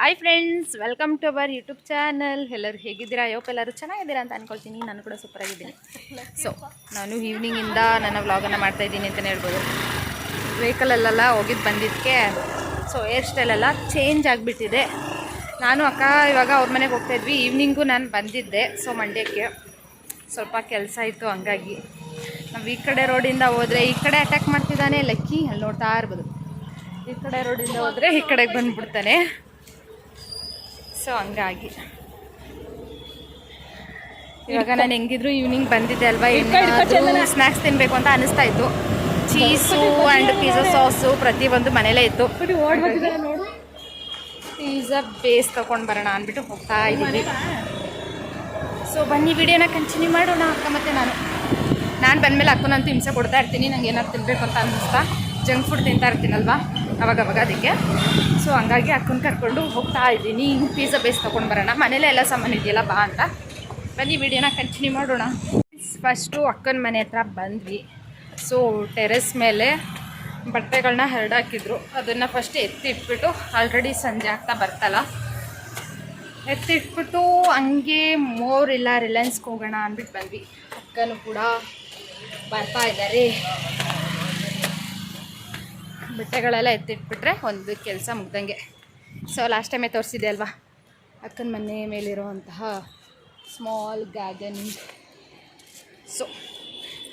Hi friends welcome to our YouTube channel ಎಲ್ಲರೂ ಹೇಗಿದ್ದೀರಾ? ಯೋಪ್ ಎಲ್ಲರೂ ಚೆನ್ನಾಗಿದ್ದೀರಾ ಅಂತ ಅನ್ಕೊಳ್ತೀನಿ. ನಾನು ಕೂಡ ಸೂಪರ್ ಆಗಿದ್ದೀನಿ. ಸೊ ನಾನು ಈವ್ನಿಂಗಿಂದ ನನ್ನ ವ್ಲಾಗನ್ನು ಮಾಡ್ತಾ ಇದ್ದೀನಿ ಅಂತಲೇ ಹೇಳ್ಬೋದು. ವೆಹಿಕಲಲ್ಲೆಲ್ಲ ಹೋಗಿದ್ದು ಬಂದಿದ್ದಕ್ಕೆ ಸೊ ಹೇರ್ ಸ್ಟೈಲೆಲ್ಲ ಚೇಂಜ್ ಆಗಿಬಿಟ್ಟಿದೆ. ನಾನು ಅಕ್ಕ ಇವಾಗ ಅವ್ರ ಮನೆಗೆ ಹೋಗ್ತಾ ಇದ್ವಿ. ಈವ್ನಿಂಗು ನಾನು ಬಂದಿದ್ದೆ. ಸೊ ಮಂಡ್ಯಕ್ಕೆ ಸ್ವಲ್ಪ ಕೆಲಸ ಇತ್ತು ಹಂಗಾಗಿ. ನಾವು ಈ ಕಡೆ ರೋಡಿಂದ ಹೋದರೆ ಈ ಕಡೆ ಅಟ್ಯಾಕ್ ಮಾಡ್ತಿದ್ದಾನೆ. ಲಕ್ಕಿ ಅಲ್ಲಿ ನೋಡ್ತಾ ಇರ್ಬೋದು. ಈ ಕಡೆ ರೋಡಿಂದ ಹೋದರೆ ಈ ಕಡೆಗೆ ಬಂದ್ಬಿಡ್ತಾನೆ. ಸೊ ಹಂಗಾಗಿ. ಇವಾಗ ನಾನು ಹೆಂಗಿದ್ರು ಈವ್ನಿಂಗ್ ಬಂದಿದ್ದೆ ಅಲ್ವಾ? ಸ್ನ್ಯಾಕ್ಸ್ ತಿನ್ನಬೇಕು ಅಂತ ಅನಿಸ್ತಾ ಇತ್ತು. ಚೀಸು ಆ್ಯಂಡ್ ಪಿಜ್ಜಾ ಸಾಸು ಪ್ರತಿ ಒಂದು ಮನೇಲೆ ಇತ್ತು. ಪಿಜ್ಜಾ ಬೇಸ್ ತಗೊಂಡು ಬರೋಣ ಅಂದ್ಬಿಟ್ಟು ಹೋಗ್ತಾ ಇದ್ದೀವಿ ಸೊ ಬನ್ನಿ. ವಿಡಿಯೋನ ಕಂಟಿನ್ಯೂ ಮಾಡೋಣ ಅಕ್ಕ ಮತ್ತೆ ನಾನು. ನಾನು ಬಂದಮೇಲೆ ಅಕ್ಕನಂತೂ ಹಿಂಸೆ ಕೊಡ್ತಾ ಇರ್ತೀನಿ. ನಂಗೆ ಏನಾದ್ರು ತಿನ್ನಬೇಕು ಅಂತ ಅನ್ನಿಸ್ತಾ. ಜಂಕ್ ಫುಡ್ ತಿಂತಾ ಇರ್ತೀನಲ್ವಾ? ಅವಾಗ ಅವಾಗ ಅದಕ್ಕೆ. ಸೊ ಹಂಗಾಗಿ ಅಕ್ಕನ ಕರ್ಕೊಂಡು ಹೋಗ್ತಾ ಇದ್ದೀನಿ. ಪಿಜ್ಜಾ ಬೇಸ್ ತೊಗೊಂಡು ಬರೋಣ. ಮನೇಲೇ ಎಲ್ಲ ಸಾಮಾನು ಇದೆಯಲ್ಲ, ಬಾ ಅಂತ. ಬನ್ನಿ ವಿಡಿಯೋನ ಕಂಟಿನ್ಯೂ ಮಾಡೋಣ. ಫಸ್ಟು ಅಕ್ಕನ ಮನೆ ಹತ್ರ ಬಂದ್ವಿ. ಸೊ ಟೆರೆಸ್ ಮೇಲೆ ಬಟ್ಟೆಗಳನ್ನ ಹರಡಾಕಿದ್ರು. ಅದನ್ನು ಫಸ್ಟ್ ಎತ್ತಿಟ್ಬಿಟ್ಟು ಆಲ್ರೆಡಿ ಸಂಜೆ ಆಗ್ತಾ ಬರ್ತಲ್ಲ. ಎತ್ತಿಟ್ಬಿಟ್ಟು ಹಂಗೆ ಮೋರ್ ಇಲ್ಲ, ರಿಲಯನ್ಸ್ಗೆ ಹೋಗೋಣ ಅಂದ್ಬಿಟ್ಟು ಬಂದ್ವಿ. ಅಕ್ಕನೂ ಕೂಡ ಬರ್ತಾ ಇದ್ದಾರೆ. ಬಟ್ಟೆಗಳೆಲ್ಲ ಎತ್ತಿಟ್ಬಿಟ್ರೆ ಒಂದು ಕೆಲಸ ಮುಗ್ದಂಗೆ. ಸೊ ಲಾಸ್ಟ್ ಟೈಮೇ ತೋರಿಸಿದೆ ಅಲ್ವಾ? ಅಕ್ಕನ ಮನೆ ಮೇಲಿರುವಂತಹ ಸ್ಮಾಲ್ ಗಾರ್ಡನ್ ಸೊ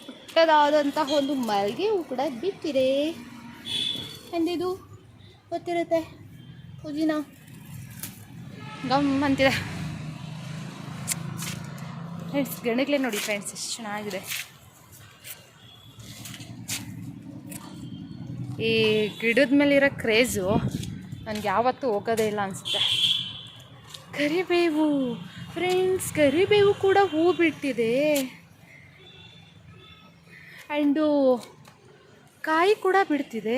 ಪುಟ್ಟದಾದಂತಹ ಒಂದು ಮಲ್ಗೆ ಹೂ ಕೂಡ ಬಿತ್ತಿದೆ. ಅಂದಿದು ಗೊತ್ತಿರುತ್ತೆ? ಪುದೀನ ಗಮ್ ಅಂತಿದೆ. ಫ್ರೆಂಡ್ಸ್ ಗಣಗಳೇ ನೋಡಿ ಫ್ರೆಂಡ್ಸ್ ಎಷ್ಟು ಚೆನ್ನಾಗಿದೆ. ಈ ಗಿಡದ ಮೇಲಿರೋ ಕ್ರೇಜು ನನಗೆ ಯಾವತ್ತೂ ಹೋಗೋದೇ ಇಲ್ಲ ಅನಿಸುತ್ತೆ. ಕರಿಬೇವು ಫ್ರೆಂಡ್ಸ್ ಕರಿಬೇವು ಕೂಡ ಹೂ ಬಿಟ್ಟಿದೆ. ಆ್ಯಂಡು ಕಾಯಿ ಕೂಡ ಬಿಡ್ತಿದೆ.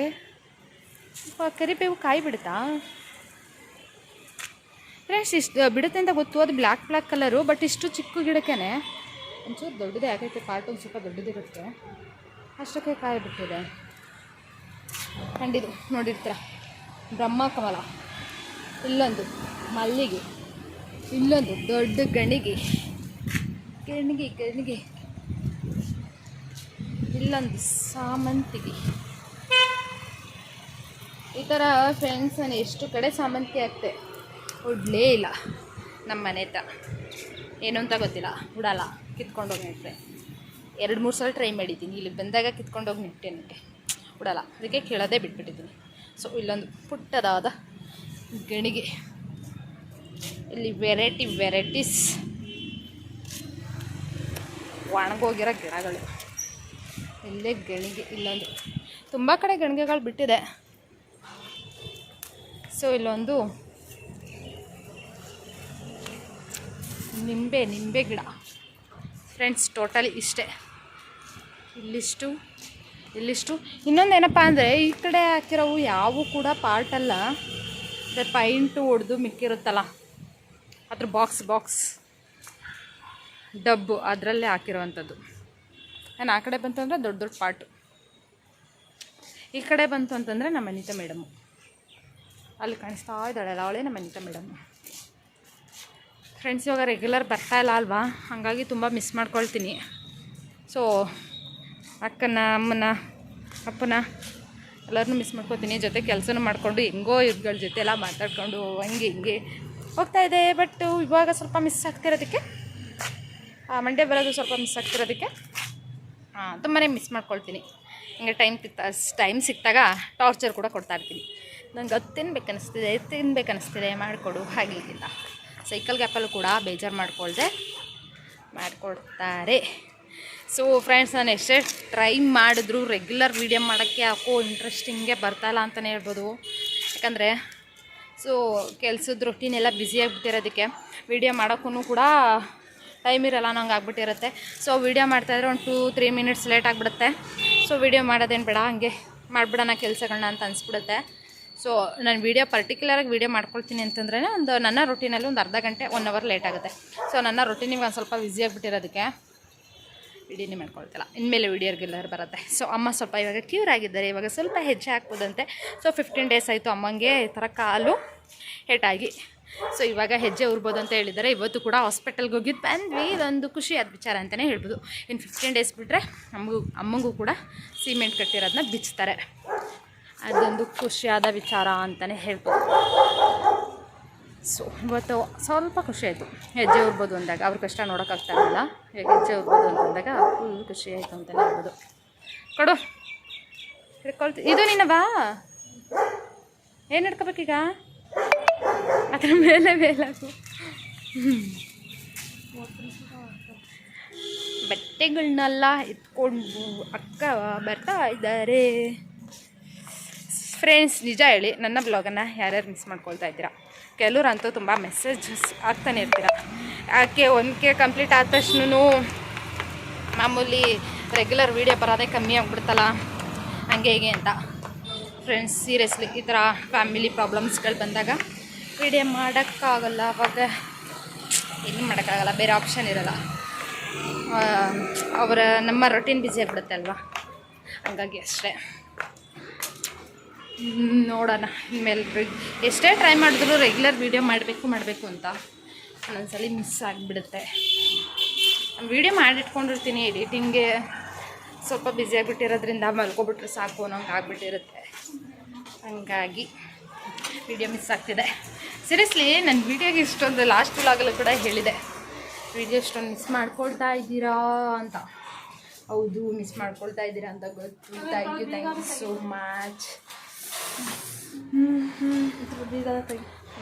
ಕರಿಬೇವು ಕಾಯಿ ಬಿಡುತ್ತಾ ಫ್ರೆಂಡ್ಸ್ ಇಷ್ಟು ಬಿಡುತ್ತೆ ಅಂತ ಗೊತ್ತು, ಅದು ಬ್ಲ್ಯಾಕ್ ಬ್ಲ್ಯಾಕ್ ಕಲರು ಬಟ್ ಇಷ್ಟು ಚಿಕ್ಕ ಗಿಡಕ್ಕೇ ಒಂಚೂರು ದೊಡ್ಡದೇ ಆಗೈತೆ ಪಾರ್ಟ್ ಒಂದು ಸ್ವಲ್ಪ ದೊಡ್ಡದಿರುತ್ತೆ. ಅಷ್ಟಕ್ಕೆ ಕಾಯಿ ಬಿಟ್ಟಿದೆ. ಆ್ಯಂಡ್ ಇದು ನೋಡಿರ್ತೀರ? ಬ್ರಹ್ಮ ಕಮಲ. ಇಲ್ಲೊಂದು ಮಲ್ಲಿಗೆ. ಇಲ್ಲೊಂದು ದೊಡ್ಡ ಗಣಿಗೆ. ಗಣಿಗೆ ಗಣಿಗೆ. ಇಲ್ಲೊಂದು ಸಾಮಂತಿಗೆ. ಈ ಥರ ಫ್ರೆಂಡ್ಸ್ ನಾನು ಎಷ್ಟು ಕಡೆ ಸಾಮಂತಿಗೆ ಆಗ್ತೆ ಉಡ್ಲೇ ಇಲ್ಲ. ನಮ್ಮ ಮನೆ ಹತ್ರ. ಏನು ಅಂತ ಗೊತ್ತಿಲ್ಲ. ಉಡಲ್ಲ. ಕಿತ್ಕೊಂಡೋಗಿ ನೆಟ್ಟೆ ಎರಡು ಮೂರು ಸಲ ಟ್ರೈ ಮಾಡಿದ್ದೀನಿ. ಇಲ್ಲಿ ಬಂದಾಗ ಕಿತ್ಕೊಂಡೋಗಿ ನೆಟ್ಟೆ ನೆಟ್ಟೆ ಉಡಲ್ಲ ಅದಕ್ಕೆ ಕೇಳೋದೇ ಬಿಟ್ಬಿಟ್ಟಿದ್ದೀನಿ. ಸೊ ಇಲ್ಲೊಂದು ಪುಟ್ಟದಾದ ಗಣಿಗೆ. ಇಲ್ಲಿ ವೆರೈಟಿ ವೆರೈಟೀಸ್ ಒಣಗೋಗಿರೋ ಗಿಡಗಳು. ಇಲ್ಲೇ ಗಣಿಗೆ, ಇಲ್ಲೊಂದು. ತುಂಬ ಕಡೆ ಗಣಿಗೆಗಳು ಬಿಟ್ಟಿದೆ. ಸೊ ಇಲ್ಲೊಂದು ನಿಂಬೆ ನಿಂಬೆ ಗಿಡ. ಫ್ರೆಂಡ್ಸ್ ಟೋಟಲಿ ಇಷ್ಟೇ. ಇಲ್ಲಿಷ್ಟು ಇಲ್ಲಿಷ್ಟು. ಇನ್ನೊಂದು ಏನಪ್ಪ ಅಂದರೆ, ಈ ಕಡೆ ಹಾಕಿರೋವು ಯಾವು ಕೂಡ ಪಾರ್ಟ್ ಅಲ್ಲ. ಅದೇ ಪೈಂಟು ಹೊಡೆದು ಮಿಕ್ಕಿರುತ್ತಲ್ಲ, ಅದ್ರ ಬಾಕ್ಸ್ ಬಾಕ್ಸ್ ಡಬ್ಬು, ಅದರಲ್ಲೇ ಹಾಕಿರೋವಂಥದ್ದು. ನಾನು ಆ ಕಡೆ ಬಂತು ಅಂದರೆ ದೊಡ್ಡ ದೊಡ್ಡ ಪಾರ್ಟು ಈ ಕಡೆ ಬಂತು ಅಂತಂದರೆ ನಮ್ಮ ಅನಿತಾ ಮೇಡಮು. ಅಲ್ಲಿ ಕಾಣಿಸ್ತಾ ಇದ್ದಾಳೆ ಅವಳೇ ನಮ್ಮ ಅನಿತಾ ಮೇಡಮು. ಫ್ರೆಂಡ್ಸ್ ಇವಾಗ ರೆಗ್ಯುಲರ್ ಬರ್ತಾ ಇಲ್ಲ ಅಲ್ವಾ? ಹಾಗಾಗಿ ತುಂಬ ಮಿಸ್ ಮಾಡ್ಕೊಳ್ತೀನಿ. ಸೊ ಅಕ್ಕನ, ಅಮ್ಮನ, ಅಪ್ಪನ ಎಲ್ಲರನ್ನು ಮಿಸ್ ಮಾಡ್ಕೋತೀನಿ. ಜೊತೆ ಕೆಲಸನೂ ಮಾಡಿಕೊಂಡು ಹೆಂಗೋ ಇವ್ಗಳ ಜೊತೆ ಎಲ್ಲ ಮಾತಾಡ್ಕೊಂಡು ಹಂಗೆ ಹಿಂಗೆ ಇದೆ. ಬಟ್ ಇವಾಗ ಸ್ವಲ್ಪ ಮಿಸ್ ಆಗ್ತಿರೋದಕ್ಕೆ ಮಂಡ್ಯ ಬರೋದು ಸ್ವಲ್ಪ ಮಿಸ್ ಆಗ್ತಿರೋದಕ್ಕೆ ತುಂಬಾ ಮಿಸ್ ಮಾಡ್ಕೊಳ್ತೀನಿ. ಹಿಂಗೆ ಟೈಮ್ ತಿತ್ತ ಟೈಮ್ ಸಿಕ್ತಾಗ ಟಾರ್ಚರ್ ಕೂಡ ಕೊಡ್ತಾ ಇರ್ತೀನಿ. ನಂಗೆ ಅದು ತಿನ್ಬೇಕು ಅನಿಸ್ತಿದೆ ಇದು ತಿನ್ಬೇಕು ಅನಿಸ್ತಿದೆ ಮಾಡಿಕೊಡು ಹಾಗೆ ಇಲ್ಲ ಸೈಕಲ್ ಗ್ಯಾಪಲ್ಲೂ ಕೂಡ ಬೇಜಾರು ಮಾಡ್ಕೊಳ್ದೆ, ಮಾಡಿಕೊಡ್ತಾರೆ. ಸೊ ಫ್ರೆಂಡ್ಸ್ ನಾನು ಎಷ್ಟೇ ಟ್ರೈ ಮಾಡಿದ್ರು ರೆಗ್ಯುಲರ್ ವೀಡಿಯೋ ಮಾಡೋಕ್ಕೆ ಯಾಕೋ ಬರ್ತಾ ಬರ್ತಾಯಿಲ್ಲ ಅಂತಲೇ ಹೇಳ್ಬೋದು. ಯಾಕಂದರೆ ಸೊ ಕೆಲಸದ ರೊಟೀನ್ ಎಲ್ಲ ಬ್ಯುಸಿಯಾಗಿಬಿಟ್ಟಿರೋದಕ್ಕೆ ವೀಡಿಯೋ ಮಾಡೋಕ್ಕೂ ಕೂಡ ಟೈಮ್ ಇರಲ್ಲ, ನಂಗೆ ಆಗ್ಬಿಟ್ಟಿರುತ್ತೆ. ಸೊ ವೀಡಿಯೋ ಮಾಡ್ತಾಯಿದ್ರೆ ಒಂದು ಟೂ ತ್ರೀ ಮಿನಿಟ್ಸ್ ಲೇಟ್ ಆಗಿಬಿಡುತ್ತೆ. ಸೊ ವೀಡಿಯೋ ಮಾಡೋದೇನು ಬೇಡ, ಹಂಗೆ ಮಾಡಿಬಿಡೋಣ ಕೆಲಸಗಳನ್ನ ಅಂತ ಅನಿಸ್ಬಿಡುತ್ತೆ. ಸೊ ನಾನು ವೀಡಿಯೋ ಪರ್ಟಿಕ್ಯುಲರಾಗಿ ವೀಡಿಯೋ ಮಾಡ್ಕೊಳ್ತೀನಿ ಅಂತಂದ್ರೆ ಒಂದು ನನ್ನ ರೊಟೀನಲ್ಲಿ ಒಂದು ಅರ್ಧ ಗಂಟೆ ಒನ್ ಅವರ್ ಲೇಟ್ ಆಗುತ್ತೆ. ಸೊ ನನ್ನ ರೊಟೀನಿಗೆ ಒಂದು ಸ್ವಲ್ಪ ಬ್ಯುಸಿ ಆಗಿಬಿಟ್ಟಿರೋದಕ್ಕೆ. ವಿಡಿಯೋನೇ ಮಾಡ್ಕೊಳ್ತಿಲ್ಲ. ಇನ್ಮೇಲೆ ವಿಡಿಯೋ ಬರುತ್ತೆ. ಸೊ ಅಮ್ಮ ಸ್ವಲ್ಪ ಇವಾಗ ಕ್ಯೂರ್ ಆಗಿದ್ದಾರೆ. ಇವಾಗ ಸ್ವಲ್ಪ ಹೆಜ್ಜೆ ಹಾಕ್ಬೋದಂತೆ. ಸೊ ಫಿಫ್ಟೀನ್ ಡೇಸ್ ಆಯಿತು ಅಮ್ಮಂಗೆ ಈ ಥರ ಕಾಲು ಹೇಟಾಗಿ. ಸೊ ಇವಾಗ ಹೆಜ್ಜೆ ಉರ್ಬೋದು ಅಂತ ಹೇಳಿದ್ದಾರೆ. ಇವತ್ತು ಕೂಡ ಹಾಸ್ಪಿಟಲ್ಗೆ ಹೋಗಿದ್ದು ಬಂದ್ವಿ. ಇದೊಂದು ಖುಷಿಯಾದ ವಿಚಾರ ಅಂತಲೇ ಹೇಳ್ಬೋದು. ಇನ್ನು ಫಿಫ್ಟೀನ್ ಡೇಸ್ ಬಿಟ್ಟರೆ ನಮಗೂ, ಅಮ್ಮಂಗೂ ಕೂಡ ಸಿಮೆಂಟ್ ಕಟ್ಟಿರೋದನ್ನ ಬಿಚ್ತಾರೆ. ಅದೊಂದು ಖುಷಿಯಾದ ವಿಚಾರ ಅಂತಲೇ ಹೇಳ್ಬೋದು. ಸೊ ಇವತ್ತು ಸ್ವಲ್ಪ ಖುಷಿಯಾಯಿತು ಹೆಜ್ಜೆ ಉರ್ಬೋದು ಅಂದಾಗ. ಅವ್ರ ಕಷ್ಟ ನೋಡೋಕ್ಕಾಗ್ತಾ ಇರಲಿಲ್ಲ ಹೆಜ್ಜೆ ಅಂತ ಅಂದಾಗ ಫುಲ್ ಖುಷಿ ಆಯಿತು ಅಂತಲೇ ಹೇಳ್ಬೋದು. ಕೊಡು. ಇದು ನಿನ್ನ ಬಾ. ಏನು ಹಿಡ್ಕೋಬೇಕೀಗ ಅದ್ರ ಮೇಲೆ ಮೇಲಾಗು ಬಟ್ಟೆಗಳನ್ನೆಲ್ಲ ಎತ್ಕೊಂಡು ಅಕ್ಕ ಬರ್ತಾ ಇದ್ದಾರೆ. ಫ್ರೆಂಡ್ಸ್ ನಿಜ ಹೇಳಿ, ನನ್ನ ಬ್ಲಾಗನ್ನು ಯಾರ್ಯಾರು ಮಿಸ್ ಮಾಡ್ಕೊಳ್ತಾ ಇದ್ದೀರಾ? ಕೆಲವ್ರು ಅಂತೂ ತುಂಬ ಮೆಸೇಜಸ್ ಆಗ್ತಾನೆ ಇರ್ತೀರ. ಯಾಕೆ ಒಂದು ಕೆ ಕಂಪ್ಲೀಟ್ ಆದ ತಕ್ಷಣ ಮಾಮೂಲಿ ರೆಗ್ಯುಲರ್ ವೀಡಿಯೋ ಬರೋದೇ ಕಮ್ಮಿ ಆಗ್ಬಿಡ್ತಲ್ಲ. ಹಂಗೆ ಹೀಗೆ ಅಂತ. ಫ್ರೆಂಡ್ಸ್ ಸೀರಿಯಸ್ಲಿ ಈ ಥರ ಫ್ಯಾಮಿಲಿ ಪ್ರಾಬ್ಲಮ್ಸ್ಗಳು ಬಂದಾಗ ವೀಡಿಯೋ ಮಾಡೋಕ್ಕಾಗಲ್ಲ, ಅವಾಗ ಏನು ಮಾಡೋಕ್ಕಾಗಲ್ಲ, ಬೇರೆ ಆಪ್ಷನ್ ಇರೋಲ್ಲ. ಅವರ ನಮ್ಮ ರೊಟೀನ್ ಬ್ಯುಸಿ ಆಗಿಬಿಡುತ್ತೆ ಅಲ್ವಾ? ಹಂಗಾಗಿ ಅಷ್ಟೇ. ನೋಡೋಣ ಇನ್ಮೇಲೆ ಎಷ್ಟೇ ಟ್ರೈ ಮಾಡಿದ್ರು ರೆಗ್ಯುಲರ್ ವೀಡಿಯೋ ಮಾಡಬೇಕು ಮಾಡಬೇಕು ಅಂತ ಒಂದೊಂದ್ಸಲಿ ಮಿಸ್ ಆಗಿಬಿಡುತ್ತೆ. ವೀಡಿಯೋ ಮಾಡಿಟ್ಕೊಂಡಿರ್ತೀನಿ ಎಡಿಟಿಂಗ್ಗೆ ಸ್ವಲ್ಪ ಬ್ಯುಸಿ ಆಗಿಬಿಟ್ಟಿರೋದ್ರಿಂದ ಮಲ್ಕೊಬಿಟ್ರೆ ಸಾಕು ಅನ್ನೋಂಗೆ ಆಗಿಬಿಟ್ಟಿರುತ್ತೆ. ಹಂಗಾಗಿ ವಿಡಿಯೋ ಮಿಸ್ ಆಗ್ತಿದೆ. ಸೀರಿಯಸ್ಲಿ ನನ್ನ ವೀಡಿಯೋಗೆ ಇಷ್ಟೊಂದು ಲಾಸ್ಟ್ ವ್ಲಾಗಲ್ಲೂ ಕೂಡ ಹೇಳಿದೆ. ವಿಡಿಯೋ ಇಷ್ಟೊಂದು ಮಿಸ್ ಮಾಡ್ಕೊಳ್ತಾ ಇದ್ದೀರಾ ಅಂತ. ಹೌದು ಮಿಸ್ ಮಾಡ್ಕೊಳ್ತಾ ಇದ್ದೀರಾ ಅಂತ ಗೊತ್ತು thank you thank you so much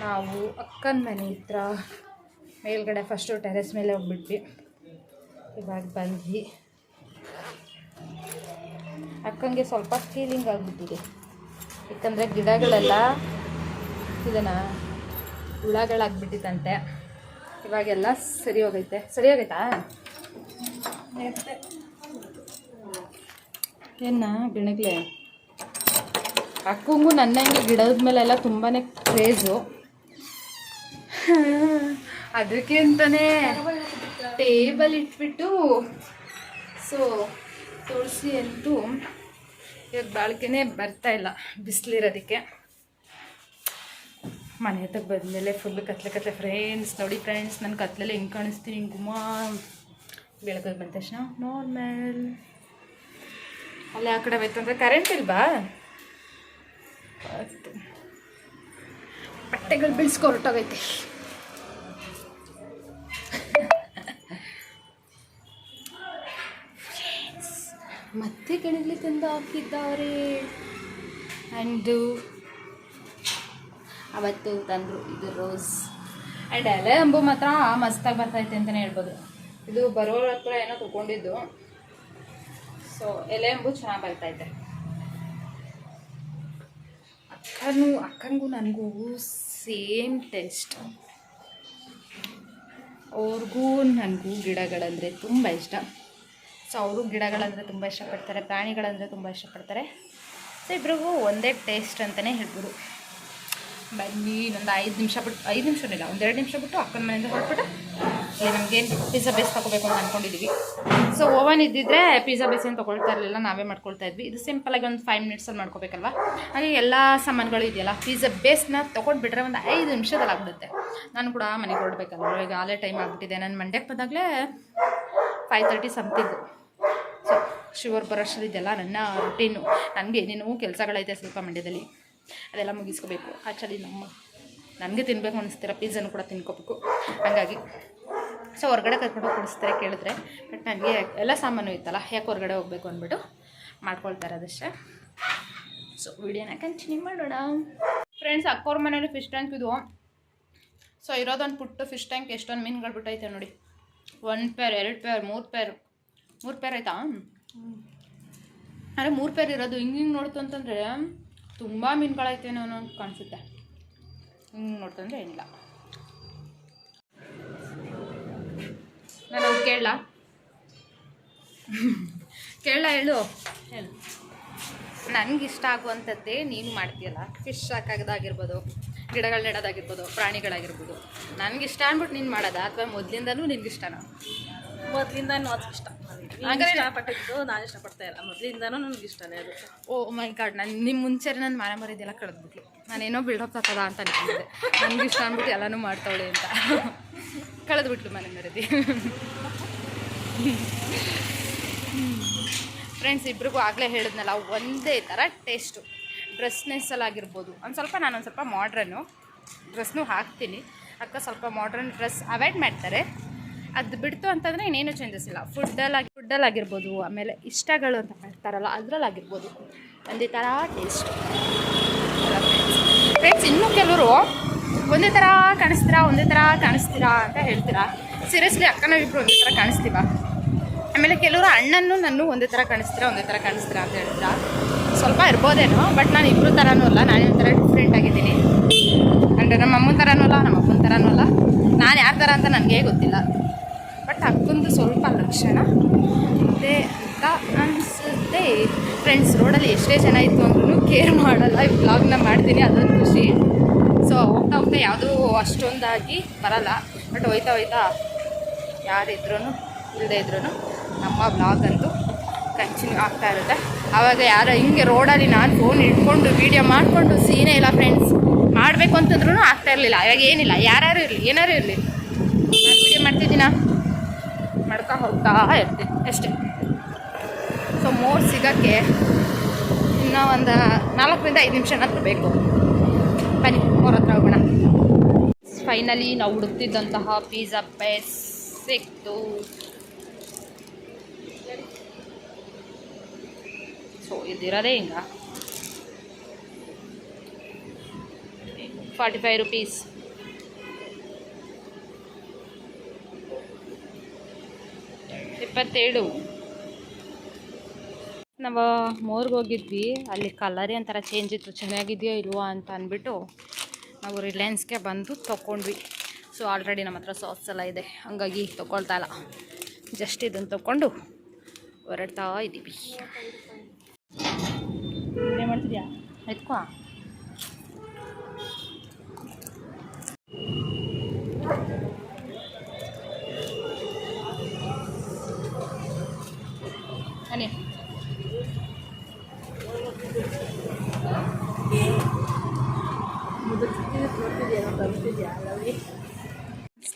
ನಾವು ಅಕ್ಕನ ಮನೆ ಹತ್ರ ಮೇಲ್ಗಡೆ ಫಸ್ಟು ಟೆರೆಸ್ ಮೇಲೆ ಹೋಗ್ಬಿಟ್ವಿ. ಇವಾಗ ಬಂದ್ವಿ. ಅಕ್ಕಂಗೆ ಸ್ವಲ್ಪ ಫೀಲಿಂಗ್ ಆಗಿಬಿಟ್ಟಿದೆ. ಯಾಕಂದರೆ ಗಿಡಗಳೆಲ್ಲ ಇದನ್ನು ಹುಳಗಳಾಗ್ಬಿಟ್ಟಿತ್ತಂತೆ. ಇವಾಗೆಲ್ಲ ಸರಿ ಹೋಗೈತೆ. ಸರಿ ಹೋಗೈತಾ? ಏನ ಗಿಣಗ್ಲೆ ಅಕ್ಕಂಗೂ ನನ್ನಂಗೆ ಗಿಡದ ಮೇಲೆಲ್ಲ ತುಂಬಾ ಕ್ರೇಜು ಅದಕ್ಕೆ ಅಂತಲೇ ಟೇಬಲ್ ಇಟ್ಬಿಟ್ಟು ಸೊ ತುಳಸಿ ಅಂತೂ ಇವಾಗ ಬಾಳ್ಕೆನೇ ಬರ್ತಾ ಇಲ್ಲ, ಬಿಸಿಲಿರೋದಕ್ಕೆ. ಮನೆ ಹತ್ರಕ್ಕೆ ಬಂದಮೇಲೆ ಫುಲ್ ಕತ್ಲೆ ಕತ್ಲೆ ಫ್ರೆಂಡ್ಸ್ ನೋಡಿ ಫ್ರೆಂಡ್ಸ್ ನನ್ನ ಕತ್ಲೆಲ್ಲ ಹೆಂಗೆ ಕಾಣಿಸ್ತೀನಿ ಗುಮಾ ಬೆಳಗ್ಗೆ ಬಂದ ತಕ್ಷಣ ನಾರ್ಮಲ್ ಅಲ್ಲಿ ಆ ಕಡೆ ಹೋಯ್ತು ಕರೆಂಟ್ ಇಲ್ವಾ? ಬಟ್ಟೆಗಳು ಬೀಳ್ಸ್ಕೊ ಹೊರಟೋಗೈತೆ. ಮತ್ತೆ ಗಿಣಗ್ಲಿ ತಂದು ಹಾಕಿದ್ದಾರೆ ಆ್ಯಂಡು ಅವತ್ತು ತಂದರು ಇದು ರೋಸ್. ಆ್ಯಂಡ್ ಎಲೆ ಅಂಬು ಮಾತ್ರ ಮಸ್ತಾಗಿ ಬರ್ತೈತೆ ಅಂತಲೇ ಹೇಳ್ಬೋದು. ಇದು ಬರೋರ ಹತ್ರ ಏನೋ ತಗೊಂಡಿದ್ದು. ಸೊ ಎಲೆ ಅಂಬು ಚೆನ್ನಾಗಿ ಬರ್ತೈತೆ. ಅಕ್ಕನೂ ಅಕ್ಕನಿಗೂ ನನಗೂ ಸೇಮ್ ಟೇಸ್ಟ್. ಅವ್ರಿಗೂ ನನಗೂ ಗಿಡಗಳಂದರೆ ತುಂಬ ಇಷ್ಟ. ಸೊ ಅವರು ಗಿಡಗಳಂದರೆ ತುಂಬ ಇಷ್ಟಪಡ್ತಾರೆ, ಪ್ರಾಣಿಗಳಂದರೆ ತುಂಬ ಇಷ್ಟಪಡ್ತಾರೆ. ಸೊ ಇಬ್ರಿಗೂ ಒಂದೇ ಟೇಸ್ಟ್ ಅಂತಲೇ ಹೇಳ್ಬೋದು. ಬನ್ನಿ, ಇನ್ನೊಂದು ಐದು ನಿಮಿಷ ಬಿಟ್ಟು, ಐದು ನಿಮಿಷನಿಲ್ಲ ಒಂದೆರಡು ನಿಮಿಷ ಬಿಟ್ಟು ಅಕ್ಕನ ಮನೆಯಿಂದ ಹೊರಟ್ಬಿಟ್ಟು ಇಲ್ಲಿ ನಮಗೇನು ಪಿಜ್ಜಾ ಬೇಸ್ ತಗೋಬೇಕು ಅಂತ ಅಂದ್ಕೊಂಡಿದ್ದೀವಿ ಸೊ ಓವನ್ ಇದ್ದಿದ್ರೆ ಪಿಜ್ಜಾ ಬೇಸ್ ಏನು ತೊಗೊಳ್ತಾ ಇರಲಿಲ್ಲ, ನಾವೇ ಮಾಡ್ಕೊಳ್ತಾ ಇದ್ವಿ. ಇದು ಸಿಂಪಲಾಗಿ ಒಂದು ಫೈವ್ ಮಿನಿಟ್ಸಲ್ಲಿ ಮಾಡ್ಕೋಬೇಕಲ್ವ? ಹಾಗೆ ಎಲ್ಲ ಸಾಮಾನುಗಳು ಇದೆಯಲ್ಲ ಪಿಜ್ಜಾ ಬೇಸ್ನ ತೊಗೊಂಡ್ಬಿಟ್ರೆ ಒಂದು ಐದು ನಿಮಿಷದಲ್ಲಿ ಆಗ್ಬಿಡುತ್ತೆ. ನಾನು ಕೂಡ ಮನೆಗೆ ಹೊರಡ್ಬೇಕಲ್ವ ಈಗ ಆಲೇ ಟೈಮ್ ಆಗಿಬಿಟ್ಟಿದೆ. ನಾನು ಮಂಡ್ಯಕ್ಕೆ ಬಂದಾಗಲೇ five thirty something so sugar ಬರೋಷ್ಟರಿದೆಯಲ್ಲ ನನ್ನ ರುಟೀನು ನನಗೆ ಏನೇನೋ ಕೆಲಸಗಳೈತೆ ಸ್ವಲ್ಪ ಮಂಡ್ಯದಲ್ಲಿ. ಅದೆಲ್ಲ ಮುಗಿಸ್ಕೋಬೇಕು. ಆ್ಯಕ್ಚುಲಿ ನಮ್ಮ, ನನಗೆ ತಿನ್ನಬೇಕು ಅನಿಸ್ತಿರೋ ಪಿಜ್ಜಾನು ಕೂಡ ತಿನ್ಕೋಬೇಕು. ಹಾಗಾಗಿ ಸೊ ಹೊರಗಡೆ ಕರ್ಕೊಂಡು ಕೊಡಿಸ್ತಾರೆ ಕೇಳಿದ್ರೆ. ಬಟ್ ನನಗೆ ಎಲ್ಲ ಸಾಮಾನು ಇತ್ತಲ್ಲ, ಯಾಕೆ ಹೊರಗಡೆ ಹೋಗಬೇಕು ಅಂದ್ಬಿಟ್ಟು ಮಾಡ್ಕೊಳ್ತಾರೆ ಅದಷ್ಟೇ ಸೊ ವಿಡಿಯೋನ ಕಂಟಿನ್ಯೂ ಮಾಡೋಣ. ಫ್ರೆಂಡ್ಸ್ ಅಕ್ಕವ್ರ ಮನೇಲಿ ಫಿಶ್ ಟ್ಯಾಂಕ್ ಇದು ಸೊ ಇರೋದೊಂದು ಪುಟ್ಟು ಫಿಶ್ ಟ್ಯಾಂಕ್ ಎಷ್ಟೊಂದು ಮೀನುಗಳು ಬಿಟ್ಟೈತೆ ನೋಡಿ. ಒಂದು ಪೇರ್ ಎರಡು ಪೇರ್ ಮೂರು ಪೇರ್ ಮೂರು ಪೇರ್ ಆಯ್ತಾ? ಅಂದರೆ ಮೂರು ಪೇರ್ ಇರೋದು. ಹಿಂಗೆ ಹಿಂಗೆ ನೋಡ್ತು ಅಂತಂದರೆ ತುಂಬ ಮೀನುಗಳೈತೇನೋ ಅನ್ನೋ ಕಾಣಿಸುತ್ತೆ. ಹಿಂಗೆ ನೋಡ್ತಂದ್ರೆ ಏನಿಲ್ಲ. ನಾನು ಕೇಳ ಕೇಳ ಹೇಳು. ಹೇಳು. ನನಗೆ ಇಷ್ಟ ಆಗುವಂಥದ್ದೇ ನೀನು ಮಾಡ್ತೀಯಲ್ಲ. ಫಿಶ್ ಸಾಕಾಗೋದಾಗಿರ್ಬೋದು ಗಿಡಗಳು ನೆಡೋದಾಗಿರ್ಬೋದು ಪ್ರಾಣಿಗಳಾಗಿರ್ಬೋದು. ನನಗೆ ಇಷ್ಟ ಅಂದ್ಬಿಟ್ಟು ನೀನು ಮಾಡೋದಾ ಅಥವಾ ಮೊದಲಿಂದನೂ ನಿನ್ಗೆ ಇಷ್ಟನಾ ಮೊದಲಿಂದ ಅದು ಇಷ್ಟ. ಹಾಗಾದ್ರೆ ಇಷ್ಟಪಟ್ಟಿದ್ದು ನಾನು ಇಷ್ಟಪಡ್ತಾ ಇಲ್ಲ. ಮೊದಲಿಂದನೂ ನನಗೆ ಇಷ್ಟನೇ ಅದು. ಓ ಮೈ ಗಾಡ್ ನಾನು ನಿಮ್ಮ ಮುಂಚೆ ನನ್ನ ಮಾನ ಮರಿದೆಲ್ಲ ಕಳೆದ್ಬಿಟ್ಲು. ನಾನೇನೋ ಬಿಲ್ಡಪ್ ತಗೋದ ಅಂತ ಅನ್ಕೊಂಡಿದ್ದೆ ನನಗೆ ಇಷ್ಟ ಅಂದ್ಬಿಟ್ಟು ಎಲ್ಲನೂ ಮಾಡ್ತಾವಳೆ ಅಂತ. ಕಳೆದ್ಬಿಟ್ಲು ಮನೆ ಮರದಿ ಫ್ರೆಂಡ್ಸ್ ಇಬ್ರಿಗೂ ಆಗಲೇ ಹೇಳಿದ್ನಲ್ಲ, ಒಂದೇ ಥರ ಟೇಸ್ಟು ಡ್ರೆಸ್ನೆಸ್ಸಲ್ಲಾಗಿರ್ಬೋದು ಒಂದು ಸ್ವಲ್ಪ ನಾನೊಂದು ಸ್ವಲ್ಪ ಮಾಡ್ರನ್ನು ಡ್ರೆಸ್ನೂ ಹಾಕ್ತೀನಿ. ಅಕ್ಕ ಸ್ವಲ್ಪ ಮಾಡ್ರನ್ ಡ್ರೆಸ್ ಅವಾಯ್ಡ್ ಮಾಡ್ತಾರೆ. ಅದು ಬಿಡ್ತು ಅಂತಂದರೆ ಇನ್ನೇನು ಚೇಂಜಸ್ ಇಲ್ಲ. ಫುಡ್ಡಲ್ಲಾಗಿ ಫುಡ್ಡಲ್ಲಾಗಿರ್ಬೋದು ಆಮೇಲೆ ಇಷ್ಟಗಳು ಅಂತ ಮಾಡ್ತಾರಲ್ಲ ಅದರಲ್ಲಾಗಿರ್ಬೋದು ಒಂದೇ ಥರ ಟೇಸ್ಟ್ ಫ್ರೆಂಡ್ಸ್ ಇನ್ನೂ ಕೆಲವರು ಒಂದೇ ಥರ ಕಾಣಿಸ್ತೀರಾ, ಒಂದೇ ಥರ ಕಾಣಿಸ್ತೀರಾ ಅಂತ ಹೇಳ್ತೀರಾ? ಸೀರಿಯಸ್ಲಿ ಅಕ್ಕನ ಇಬ್ಬರು ಒಂದೇ ಥರ ಕಾಣಿಸ್ತೀವ? ಆಮೇಲೆ ಕೆಲವರು ಅಣ್ಣನ್ನು ನಾನು ಒಂದೇ ಥರ ಕಾಣಿಸ್ತೀರಾ, ಒಂದೇ ಥರ ಕಾಣಿಸ್ತೀರಾ ಅಂತ ಹೇಳ್ತೀರಾ? ಸ್ವಲ್ಪ ಇರ್ಬೋದೇನೋ ಬಟ್ ನಾನು ಇಬ್ಬರು ಥರನೂ ಅಲ್ಲ, ನಾನು ಒಂಥರ ಡಿಫ್ರೆಂಟ್ ಆಗಿದ್ದೀನಿ. ಅಂದರೆ ನಮ್ಮ ಅಮ್ಮನ ಥರನೂ ಅಲ್ಲ, ನಮ್ಮ ಅಪ್ಪನ ಥರನೂ ಅಲ್ಲ. ನಾನು ಯಾರ ಥರ ಅಂತ ನನಗೆ ಗೊತ್ತಿಲ್ಲ. ಬಟ್ ಅಕ್ಕಂದು ಸ್ವಲ್ಪ ಲಕ್ಷಣ ಇದೆ ಅಂತ ಅನಿಸುತ್ತೆ. ಫ್ರೆಂಡ್ಸ್ ರೋಡಲ್ಲಿ ಎಷ್ಟೇ ಜನ ಇತ್ತು ಅಂದ್ರೂ ಕೇರ್ ಮಾಡಲ್ಲ, ಈ ಬ್ಲಾಗ್ನ ಮಾಡ್ತೀನಿ ಅದೊಂದು ಖುಷಿ. ಸೊ ಹೋಗ್ತಾ ಹೋಗ್ತಾ ಯಾವುದೂ ಅಷ್ಟೊಂದಾಗಿ ಬರಲ್ಲ. ಬಟ್ ಹೋಯ್ತಾ ಹೋಯ್ತಾ ಯಾರಿದ್ರೂ ಇಲ್ಲದೆ ಇದ್ರೂ ನಮ್ಮ ಬ್ಲಾಗ್ ಅಂತೂ ಕಂಟಿನ್ಯೂ ಆಗ್ತಾ ಇರುತ್ತೆ. ಆವಾಗ ಯಾರೋ ಹಿಂಗೆ ರೋಡಲ್ಲಿ ನಾನು ಫೋನ್ ಇಟ್ಕೊಂಡು ವೀಡಿಯೋ ಮಾಡಿಕೊಂಡು ಸೀನೇ ಇಲ್ಲ ಫ್ರೆಂಡ್ಸ್ ಮಾಡಬೇಕು ಅಂತಂದ್ರೂ ಆಗ್ತಾ ಇರಲಿಲ್ಲ. ಇವಾಗ ಏನಿಲ್ಲ. ಯಾರ್ಯಾರು ಇರಲಿ, ಏನಾರು ಇರಲಿ. ನಾನು ವೀಡಿಯೋ ಮಾಡ್ತಿದ್ದೀನ? ಮಾಡ್ತಾ ಹೋಗ್ತಾ ಇರ್ತೀನಿ ಅಷ್ಟೇ. ಸೊ ಮೋರ್ ಸಿಗೋಕ್ಕೆ ಇನ್ನೂ ಒಂದು ನಾಲ್ಕರಿಂದ ಐದು ನಿಮಿಷ ಏನಾದರೂ ಬೇಕು. ಬನ್ನಿ ಹೊರತ್ರ ಹತ್ರ ಹೋಗೋಣ. ಫೈನಲಿ ನಾವು ಹುಡುಕ್ತಿದ್ದಂತಹ ಪಿಜ್ಜಾ ಬೇಸ್ ಸಿಕ್ತು. ಸೊ ಇದಿರೋದೇ ಹಿಂಗ ಫಾರ್ಟಿ ಫೈವ್ ರುಪೀಸ್ ಇಪ್ಪತ್ತೇಳು. ನಾವು ಮೋರ್ಗೆ ಹೋಗಿದ್ವಿ. ಅಲ್ಲಿ ಕಲರೇ ಒಂಥರ ಚೇಂಜ್ ಇತ್ತು. ಚೆನ್ನಾಗಿದೆಯೋ ಇಲ್ವೋ ಅಂತ ಅಂದ್ಬಿಟ್ಟು ನಾವು ರಿಲಯನ್ಸ್ಗೆ ಬಂದು ತೊಗೊಂಡ್ವಿ ಸೊ ಆಲ್ರೆಡಿ ನಮ್ಮ ಹತ್ರ ಸಾಸ್ ಎಲ್ಲ ಇದೆ. ಹಂಗಾಗಿ ತೊಗೊಳ್ತಾ ಇಲ್ಲ. ಜಸ್ಟ್ ಇದನ್ನು ತೊಗೊಂಡು ಹೊರಡ್ತಾ ಇದ್ದೀವಿ ಏನು ಮಾಡ್ತಿದ್ಯಾ? ಎತ್ಕೋ ಬನ್ನಿ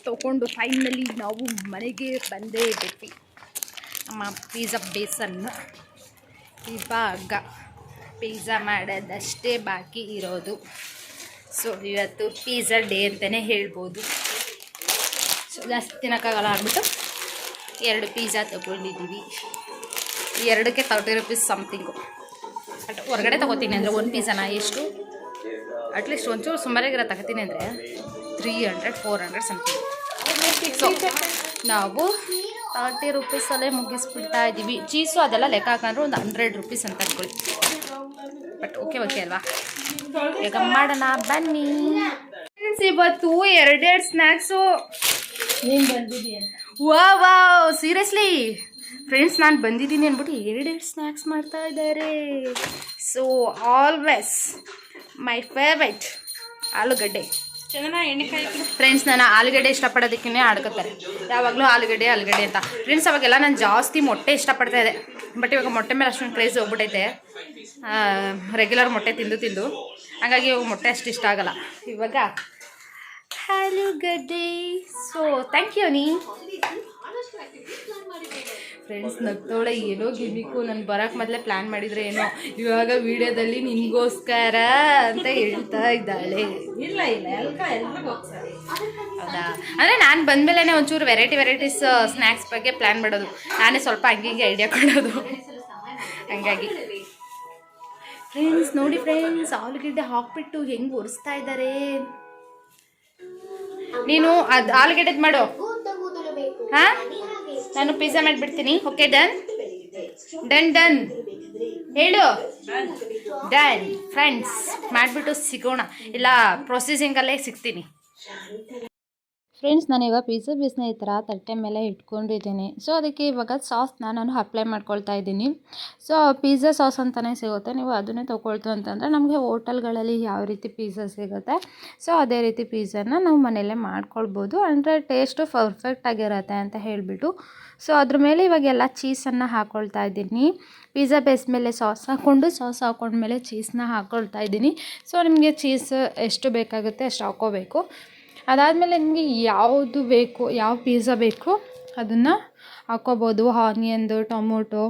ತಗೊಂಡು ಫೈನಲಿ ನಾವು ಮನೆಗೆ ಬಂದೇ ಬಿಟ್ವಿ. ನಮ್ಮ ಪಿಜ್ಜಾ ಬೇಸನ್ನು ಇವಾಗ ಪಿಜ್ಜಾ ಮಾಡೋದಷ್ಟೇ ಬಾಕಿ ಇರೋದು. ಸೊ ಇವತ್ತು ಪಿಜ್ಜಾ ಡೇ ಅಂತಲೇ ಹೇಳ್ಬೋದು. ಸೊ ಜಾಸ್ತಿ ತಿನ್ನೋಕ್ಕಾಗಲ್ಲ ಅಂದ್ಬಿಟ್ಟು ಎರಡು ಪಿಜ್ಜಾ ತೊಗೊಂಡಿದ್ದೀವಿ. ಎರಡಕ್ಕೆ ತರ್ಟಿ ರುಪೀಸ್ ಸಮಥಿಂಗು ಬಟ್ ಹೊರಗಡೆ ತೊಗೋತೀನಿ ಅಂದರೆ ಒಂದು ಪಿಜ್ಜಾನ ಎಷ್ಟು? ಅಟ್ಲೀಸ್ಟ್ ಒಂಚೂರು ಸುಮಾರಾಗಿರೋ ತಗೋತೀನಿ ಅಂದರೆ. Three hundred four hundred something so ನಾವು ತರ್ಟಿ ರುಪೀಸಲ್ಲೇ ಮುಗಿಸ್ಬಿಡ್ತಾ ಇದ್ದೀವಿ. ಚೀಸು ಅದೆಲ್ಲ ಲೆಕ್ಕ ಹಾಕಂದ್ರೆ ಒಂದು ಹಂಡ್ರೆಡ್ ರುಪೀಸ್ ಅಂತ ಅನ್ಕೊಳ್ಳಿ ಬಟ್ ಓಕೆ ಓಕೆ ಅಲ್ವಾ? ಈಗ ಮಾಡೋಣ ಬನ್ನಿ. ಇವತ್ತು ಎರಡೆರಡು ಸ್ನ್ಯಾಕ್ಸು ವಾ ವಾ ಸೀರಿಯಸ್ಲಿ ಫ್ರೆಂಡ್ಸ್ ನಾನು ಬಂದಿದ್ದೀನಿ ಅಂದ್ಬಿಟ್ಟು ಎರಡೆರಡು ಸ್ನ್ಯಾಕ್ಸ್ ಮಾಡ್ತಾ ಇದ್ದಾರೆ. ಸೊ ಆಲ್ವೇಸ್ ಮೈ ಫೇವ್ರೆಟ್ ಆಲೂಗಡ್ಡೆ. ಫ್ರೆಂಡ್ಸ್ ನಾನು ಆಲೂಗಡ್ಡೆ ಇಷ್ಟಪಡೋದಕ್ಕೇ ಆಡ್ಕೋತಾರೆ. ಯಾವಾಗಲೂ ಆಲೂಗಡ್ಡೆ ಆಲೂಗಡ್ಡೆ ಅಂತ. ಫ್ರೆಂಡ್ಸ್ ಅವಾಗೆಲ್ಲ ನಾನು ಜಾಸ್ತಿ ಮೊಟ್ಟೆ ಇಷ್ಟಪಡ್ತಾ ಇದೆ ಬಟ್ ಇವಾಗ ಮೊಟ್ಟೆ ಮೇಲೆ ಅಷ್ಟೊಂದು ಕ್ರೇಜ್ ಹೋಗ್ಬಿಟ್ಟೈತೆ ರೆಗ್ಯುಲರ್ ಮೊಟ್ಟೆ ತಿಂದು ತಿಂದು. ಹಾಗಾಗಿ ಇವಾಗ ಮೊಟ್ಟೆ ಅಷ್ಟು ಇಷ್ಟ ಆಗಲ್ಲ. ಇವಾಗ ಆಲೂಗಡ್ಡೆ. ಸೊ ಥ್ಯಾಂಕ್ ಯು ನೀ ಫ್ರೆಂಡ್ಸ್ ನಗ್ತೋಳೆ ಏನೋ ಗಿಮಿಕು ನಾನು ಬರೋಕ್ಕೆ ಮೊದಲೇ ಪ್ಲ್ಯಾನ್ ಮಾಡಿದ್ರೆ ಏನೋ. ಇವಾಗ ವಿಡಿಯೋದಲ್ಲಿ ನಿನಗೋಸ್ಕರ ಅಂತ ಹೇಳ್ತಾ ಇದ್ದಾಳೆ. ಇಲ್ಲ ಇಲ್ಲ ಹೌದಾ? ಅಂದರೆ ನಾನು ಬಂದಮೇಲೆ ಒಂಚೂರು ವೆರೈಟಿ ವೆರೈಟೀಸ್ ಸ್ನ್ಯಾಕ್ಸ್ ಬಗ್ಗೆ ಪ್ಲ್ಯಾನ್ ಮಾಡೋದು. ನಾನೇ ಸ್ವಲ್ಪ ಹಂಗೆ ಹಿಂಗೆ ಐಡಿಯಾ ಕೊಡೋದು. ಹಂಗಾಗಿ. ಫ್ರೆಂಡ್ಸ್ ನೋಡಿ ಫ್ರೆಂಡ್ಸ್ ಆಲೂಗಡ್ಡೆ ಹಾಕ್ಬಿಟ್ಟು ಹೆಂಗೆ ಒರೆಸ್ತಾ ಇದ್ದಾರೆ ನೀನು ಅದು ಆಲೂಗಡ್ಡೆದು ಮಾಡು. ಹಾಂ? ನಾನು ಪಿಜ್ಜಾ ಮಾಡಿಬಿಡ್ತೀನಿ. ಓಕೆ ಡನ್ ಡನ್ ಡನ್ ಹೇಳು. ಡನ್ ಫ್ರೆಂಡ್ಸ್ ಮಾಡಿಬಿಟ್ಟು ಸಿಗೋಣ. ಇಲ್ಲ ಪ್ರೊಸೆಸಿಂಗಲ್ಲೇ ಸಿಗ್ತೀನಿ. ಫ್ರೆಂಡ್ಸ್ ನಾನು ಇವಾಗ ಪಿಜ್ಜಾ ಬೇಸ್ನ ಈ ಥರ ತಟ್ಟೆ ಮೇಲೆ ಇಟ್ಕೊಂಡಿದ್ದೀನಿ. ಸೊ ಅದಕ್ಕೆ ಇವಾಗ ಸಾಸ್ನ ನಾನು ಅಪ್ಲೈ ಮಾಡ್ಕೊಳ್ತಾ ಇದ್ದೀನಿ. ಸೊ ಪಿಜ್ಜಾ ಸಾಸ್ ಅಂತಲೇ ಸಿಗುತ್ತೆ. ನೀವು ಅದನ್ನೇ ತೊಗೊಳ್ತು ಅಂತಂದರೆ ನಮಗೆ ಹೋಟೆಲ್ಗಳಲ್ಲಿ ಯಾವ ರೀತಿ ಪಿಜ್ಜಾ ಸಿಗುತ್ತೆ. ಸೊ ಅದೇ ರೀತಿ ಪಿಜ್ಜಾನ ನಾವು ಮನೆಯಲ್ಲೇ ಮಾಡ್ಕೊಳ್ಬೋದು. ಅಂದರೆ ಟೇಸ್ಟು ಪರ್ಫೆಕ್ಟಾಗಿರುತ್ತೆ ಅಂತ ಹೇಳಿಬಿಟ್ಟು. ಸೊ ಅದ್ರ ಮೇಲೆ ಇವಾಗ ಎಲ್ಲ ಚೀಸನ್ನು ಹಾಕ್ಕೊಳ್ತಾ ಇದ್ದೀನಿ. ಪಿಜ್ಜಾ ಬೇಸ್ ಮೇಲೆ ಸಾಸ್ ಹಾಕ್ಕೊಂಡು ಸಾಸ್ ಹಾಕ್ಕೊಂಡ್ಮೇಲೆ ಚೀಸ್ನ ಹಾಕ್ಕೊಳ್ತಾ ಇದ್ದೀನಿ. ಸೊ ನಿಮಗೆ ಚೀಸ್ ಎಷ್ಟು ಬೇಕಾಗುತ್ತೆ ಅಷ್ಟು ಹಾಕ್ಕೋಬೇಕು ಅದಾದಮೇಲೆ ನಿಮಗೆ ಯಾವುದು ಬೇಕು, ಯಾವ ಪಿಝಾ ಬೇಕು, ಅದನ್ನು ಹಾಕ್ಕೋಬೋದು. ಆನಿಯನ್ದು ಟೊಮೊಟೊ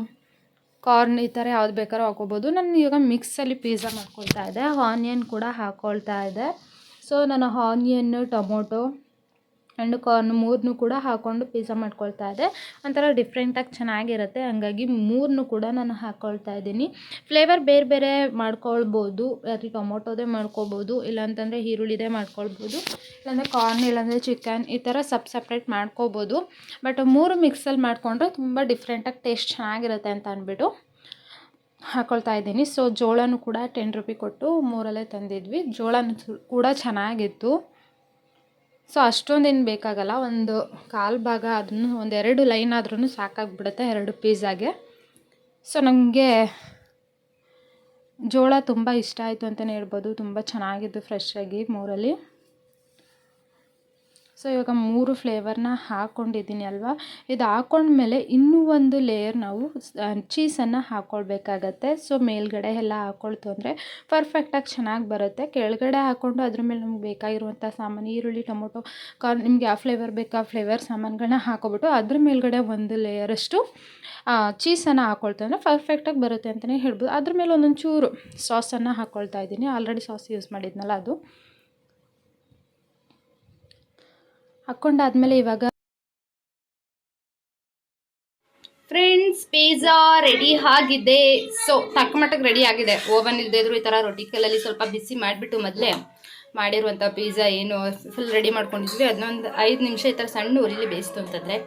ಕಾರ್ನ್ ಈ ಥರ ಯಾವ್ದು ಬೇಕಾದ್ರೂ ಹಾಕ್ಕೋಬೋದು. ನಾನು ಇವಾಗ ಮಿಕ್ಸಲ್ಲಿ ಪಿಝಾ ಮಾಡ್ಕೊಳ್ತಾ ಇದ್ದೆ. ಆನಿಯನ್ ಕೂಡ ಹಾಕ್ಕೊಳ್ತಾ ಇದ್ದೆ. ಸೊ ನಾನು ಆನಿಯನ್ನು ಟೊಮೊಟೊ ಆ್ಯಂಡ್ ಕಾರ್ನ್ ಮೂರನ್ನೂ ಕೂಡ ಹಾಕ್ಕೊಂಡು ಪಿಜ್ಜಾ ಮಾಡ್ಕೊಳ್ತಾ ಇದೆ. ಒಂಥರ ಡಿಫ್ರೆಂಟಾಗಿ ಚೆನ್ನಾಗಿರುತ್ತೆ. ಹಂಗಾಗಿ ಮೂರನ್ನೂ ಕೂಡ ನಾನು ಹಾಕ್ಕೊಳ್ತಾ ಇದ್ದೀನಿ. ಫ್ಲೇವರ್ ಬೇರೆ ಬೇರೆ ಮಾಡ್ಕೊಳ್ಬೋದು. ಅದು ಟೊಮೊಟೊದೇ ಮಾಡ್ಕೊಬೋದು ಇಲ್ಲಾಂತಂದರೆ ಈರುಳ್ಳಿದೇ ಮಾಡ್ಕೊಳ್ಬೋದು. ಇಲ್ಲಾಂದರೆ ಕಾರ್ನ್ ಇಲ್ಲಾಂದರೆ ಚಿಕನ್ ಈ ಥರ ಸಪ್ ಸಪ್ರೇಟ್ ಮಾಡ್ಕೋಬೋದು ಬಟ್ ಮೂರು ಮಿಕ್ಸಲ್ಲಿ ಮಾಡಿಕೊಂಡ್ರೆ ತುಂಬ ಡಿಫ್ರೆಂಟಾಗಿ ಟೇಸ್ಟ್ ಚೆನ್ನಾಗಿರುತ್ತೆ ಅಂತ ಅಂದ್ಬಿಟ್ಟು ಹಾಕ್ಕೊಳ್ತಾ ಇದ್ದೀನಿ. ಸೊ ಜೋಳನೂ ಕೂಡ ಟೆನ್ ರುಪಿ ಕೊಟ್ಟು ಮೂರಲ್ಲೇ ತಂದಿದ್ವಿ. ಜೋಳನೂ ಕೂಡ ಚೆನ್ನಾಗಿತ್ತು. ಸೊ ಅಷ್ಟೊಂದೇನು ಬೇಕಾಗಲ್ಲ, ಒಂದು ಕಾಲು ಭಾಗ ಅದನ್ನು ಒಂದೆರಡು ಲೈನ್ ಆದ್ರೂ ಸಾಕಾಗ್ಬಿಡುತ್ತೆ, ಎರಡು ಪೀಸಾಗೆ ಸೊ ನನಗೆ ಜೋಳ ತುಂಬ ಇಷ್ಟ ಆಯಿತು ಅಂತಲೇ ಹೇಳ್ಬೋದು, ತುಂಬ ಚೆನ್ನಾಗಿದ್ದು ಫ್ರೆಶ್ಶಾಗಿ ಮೂರಲ್ಲಿ. ಸೊ, ಇವಾಗ ಮೂರು ಫ್ಲೇವರ್ನ ಹಾಕ್ಕೊಂಡಿದ್ದೀನಿ ಅಲ್ವಾ? ಇದು ಹಾಕ್ಕೊಂಡ್ಮೇಲೆ ಇನ್ನೂ ಒಂದು ಲೇಯರ್ ನಾವು ಚೀಸನ್ನು ಹಾಕ್ಕೊಳ್ಬೇಕಾಗತ್ತೆ ಸೊ ಮೇಲ್ಗಡೆ ಎಲ್ಲ ಹಾಕ್ಕೊಳ್ತು ಅಂದರೆ ಪರ್ಫೆಕ್ಟಾಗಿ ಚೆನ್ನಾಗಿ ಬರುತ್ತೆ. ಕೆಳಗಡೆ ಹಾಕ್ಕೊಂಡು ಅದ್ರ ಮೇಲೆ ನಮ್ಗೆ ಬೇಕಾಗಿರುವಂಥ ಸಾಮಾನು, ಈರುಳ್ಳಿ, ಟೊಮೊಟೊ, ಕಾರ್ನ್, ನಿಮ್ಗೆ ಯಾವ ಫ್ಲೇವರ್ ಬೇಕು ಫ್ಲೇವರ್ ಸಾಮಾನುಗಳನ್ನ ಹಾಕೊಬಿಟ್ಟು ಅದ್ರ ಮೇಲ್ಗಡೆ ಒಂದು ಲೇಯರಷ್ಟು ಚೀಸನ್ನು ಹಾಕ್ಕೊಳ್ತು ಅಂದರೆ ಪರ್ಫೆಕ್ಟಾಗಿ ಬರುತ್ತೆ ಅಂತಲೇ ಹೇಳ್ಬೋದು. ಅದ್ರ ಮೇಲೆ ಒಂದೊಂದು ಚೂರು ಸಾಸನ್ನು ಹಾಕ್ಕೊಳ್ತಾ ಇದ್ದೀನಿ. ಆಲ್ರೆಡಿ ಸಾಸ್ ಯೂಸ್ ಮಾಡಿದ್ನಲ್ಲ ಅದು. ಹಾಕ್ಕೊಂಡಾದ್ಮೇಲೆ ಇವಾಗ ಫ್ರೆಂಡ್ಸ್ ಪಿಜ್ಜಾ ರೆಡಿ ಆಗಿದೆ. ಸೊ ತಕ್ಕ ಮಟ್ಟಕ್ಕೆ ರೆಡಿ ಆಗಿದೆ. ಓವನ್ ಇಲ್ಲದೆ ಇದ್ರು ಈ ಥರ ರೊಟ್ಟಿ ಕಲ್ಲಲ್ಲಿ ಸ್ವಲ್ಪ ಬಿಸಿ ಮಾಡಿಬಿಟ್ಟು ಮೊದಲೇ ಮಾಡಿರುವಂಥ ಪಿಜ್ಜಾ ಏನು ಫುಲ್ ರೆಡಿ ಮಾಡ್ಕೊಂಡಿದ್ವಿ. ಅದನ್ನೊಂದು ಐದು ನಿಮಿಷ ಈ ಥರ ಸಣ್ಣ ಉರಿಲಿ ಬೇಯಿಸ್ತು ಅಂತಂದರೆ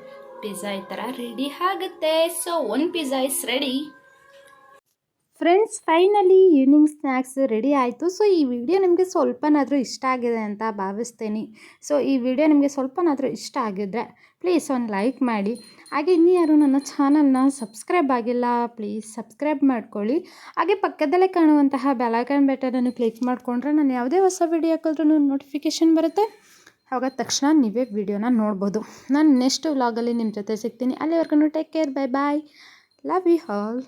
ಪಿಜ್ಜಾ ಈ ಥರ ರೆಡಿ ಆಗುತ್ತೆ. So one pizza is ready friends finally evening snacks ready ಆಯಿತು. ಸೊ ಈ ವಿಡಿಯೋ ನಿಮಗೆ ಸ್ವಲ್ಪನಾದರೂ ಇಷ್ಟ ಆಗಿದೆ ಅಂತ ಭಾವಿಸ್ತೀನಿ. ಸೊ ಈ ವಿಡಿಯೋ ನಿಮಗೆ ಸ್ವಲ್ಪನಾದರೂ ಇಷ್ಟ ಆಗಿದ್ರೆ ಪ್ಲೀಸ್ ಒಂದು ಲೈಕ್ ಮಾಡಿ. ಹಾಗೆ ಇನ್ನೂ ಯಾರು ನನ್ನ ಚಾನಲ್ನ ಸಬ್ಸ್ಕ್ರೈಬ್ ಆಗಿಲ್ಲ ಪ್ಲೀಸ್ ಸಬ್ಸ್ಕ್ರೈಬ್ ಮಾಡ್ಕೊಳ್ಳಿ. ಹಾಗೆ ಪಕ್ಕದಲ್ಲೇ ಕಾಣುವಂತಹ ಬೆಲಾಕನ್ ಬೆಟನನ್ನು ಕ್ಲಿಕ್ ಮಾಡಿಕೊಂಡ್ರೆ ನಾನು ಯಾವುದೇ ಹೊಸ ವಿಡಿಯೋ ಹಾಕಿದ್ರೂ ನೋಟಿಫಿಕೇಷನ್ ಬರುತ್ತೆ. ಆವಾಗ ತಕ್ಷಣ ನೀವೇ ವಿಡಿಯೋನ ನೋಡ್ಬೋದು. ನಾನು ನೆಕ್ಸ್ಟ್ ವ್ಲಾಗಲ್ಲಿ ನಿಮ್ಮ ಜೊತೆ ಸಿಗ್ತೀನಿ. ಅಲ್ಲಿವರೆಗೂ take care bye bye love you all